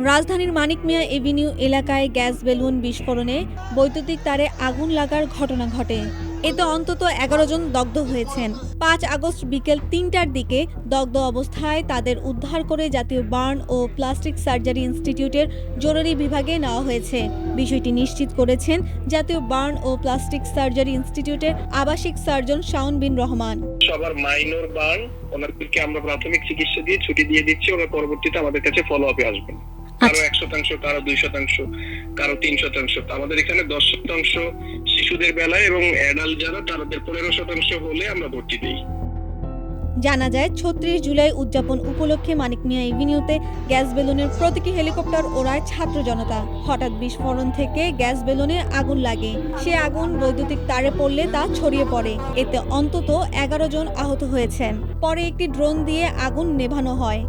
রাজধানীর মানিক মিয়া এভিনিউ এলাকায় gas balloon বিস্ফোরণে বৈদ্যুতিক তারে আগুন লাগার ঘটনা ঘটে। এতে অন্তত এগারো জন দগ্ধ হয়েছেন। পাঁচ আগস্ট বিকেল তিনটার দিকে দগ্ধ অবস্থায় তাদের উদ্ধার করে জাতীয় বার্ন ও প্লাস্টিক সার্জারি ইনস্টিটিউটের জরুরি বিভাগে নেওয়া হয়েছে। বিষয়টি নিশ্চিত করেছেন জাতীয় বার্ন ও প্লাস্টিক সার্জারি ইনস্টিটিউটের আবাসিক সার্জন শাওন বিন রহমান। সবার মাইনর বার্ন, ওনাদেরকে আমরা প্রাথমিক চিকিৎসা দিয়ে ছুটি দিয়ে দিচ্ছি পরবর্তীতে আমাদের কাছে ফলো আপে আসবেন। কারও এক শতাংশ কারও দুই শতাংশ কারও তিন শতাংশ। আমাদের এখানে দশ শতাংশ শিশুদের বেলায় এবং অ্যাডাল্ট যারা তাদের পনেরো শতাংশ হলে আমরা ভর্তি দিই। জানা যায় ছত্রিশ জুলাই উদযাপন উপলক্ষে মানিক মিয়া এভিনিউতে গ্যাস বেলুনের প্রতীকী হেলিকপ্টার ওড়ায় ছাত্র জনতা। হঠাৎ বিস্ফোরণ থেকে গ্যাস বেলুনে আগুন লাগে। সে আগুন বৈদ্যুতিক তারে পড়লে তা ছড়িয়ে পড়ে। এতে অন্তত এগারো জন আহত হয়েছেন। পরে একটি ড্রোন দিয়ে আগুন নেভানো হয়।